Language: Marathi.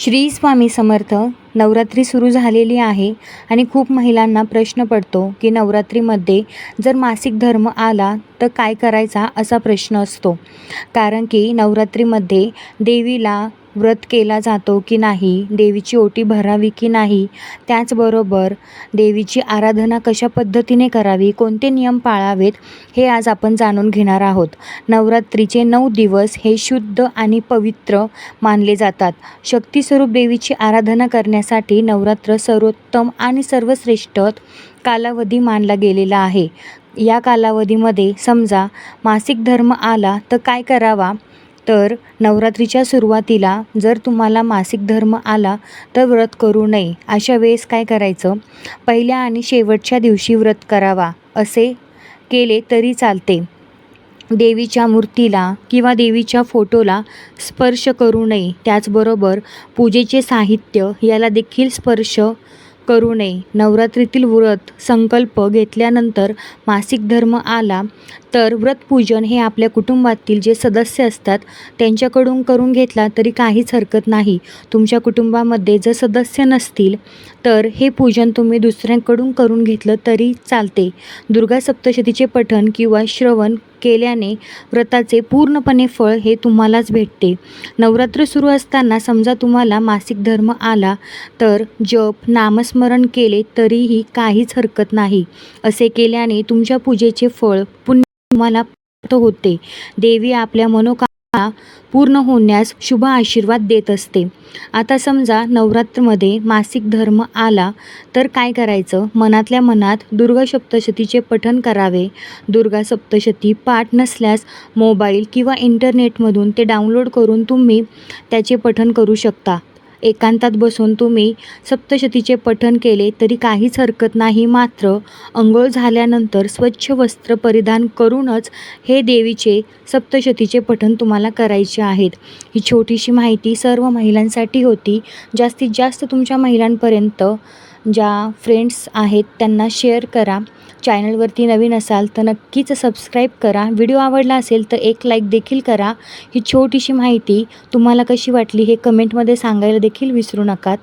श्री स्वामी समर्थ नवरात्री सुरू झालेली आहे आणि खूप महिलांना प्रश्न पडतो की नवरात्रीमध्ये जर मासिक धर्म आला तर काय करायचा असा प्रश्न असतो. कारण की नवरात्रीमध्ये देवीला व्रत केला जातो की नाही देवीची ओटी भरावी की नाही त्याचबरोबर देवीची आराधना कशा पद्धतीने करावी कोणते नियम पाळावेत हे आज आपण जाणून घेणार आहोत. नवरात्रीचे नऊ दिवस हे शुद्ध आणि पवित्र मानले जातात. शक्तीस्वरूप देवीची आराधना करण्यासाठी नवरात्र सर्वोत्तम आणि सर्वश्रेष्ठ कालावधी मानला गेलेला आहे. या कालावधीमध्ये समजा मासिक धर्म आला तर काय करावा? तर नवरात्रीच्या सुरुवातीला जर तुम्हाला मासिक धर्म आला तर व्रत करू नये. अशा वेळेस काय करायचं? पहिल्या आणि शेवटच्या दिवशी व्रत करावा. असे केले तरी चालते. देवीच्या मूर्तीला किंवा देवीच्या फोटोला स्पर्श करू नये. त्याचबरोबर पूजेचे साहित्य याला देखील स्पर्श करू नये. नवरात्रीतील व्रत संकल्प घेतल्यानंतर मासिक धर्म आला तर व्रतपूजन हे आपल्या कुटुंबातील जे सदस्य असतात त्यांच्याकडून करून घेतला तरी काहीच हरकत नाही. तुमच्या कुटुंबामध्ये जर सदस्य नसतील तर हे पूजन तुम्ही दुसऱ्यांकडून करून घेतलं तरी चालते. दुर्गा सप्तशतीचे पठण किंवा श्रवण केल्याने व्रताचे पूर्णपणे फळ हे तुम्हालाच भेटते. नवरात्र सुरू असताना समजा तुम्हाला मासिक धर्म आला तर जप नामस्मरण केले तरीही काहीच हरकत नाही. असे केल्याने तुमच्या पूजेचे फळ पुण्य तुम्हाला प्राप्त होते. देवी आपल्या मनोकामना पूर्ण होण्यास शुभ आशीर्वाद देत असते. आता समजा नवरात्रमध्ये मासिक धर्म आला तर काय करायचं? मनातल्या मनात दुर्गा सप्तशतीचे पठन करावे. दुर्गा सप्तशती पाठ नसल्यास मोबाईल किंवा इंटरनेटमधून ते डाउनलोड करून तुम्ही त्याचे पठन करू शकता. एकांतात बसून तुम्ही सप्तशतीचे पठण केले तरी काहीच हरकत नाही. मात्र अंघोळ झाल्यानंतर स्वच्छ वस्त्र परिधान करूनच हे देवीचे सप्तशतीचे पठण तुम्हाला करायचे आहेत. ही छोटीशी माहिती सर्व महिलांसाठी होती. जास्तीत जास्त तुमच्या महिलांपर्यंत ज्या फ्रेंड्स आहेत त्यांना शेअर करा. चॅनलवरती नवीन असाल तर नक्कीच सबस्क्राईब करा. व्हिडिओ आवडला असेल तर एक लाईक देखील करा. ही छोटीशी माहिती तुम्हाला कशी वाटली हे कमेंटमध्ये सांगायला देखील विसरू नकात.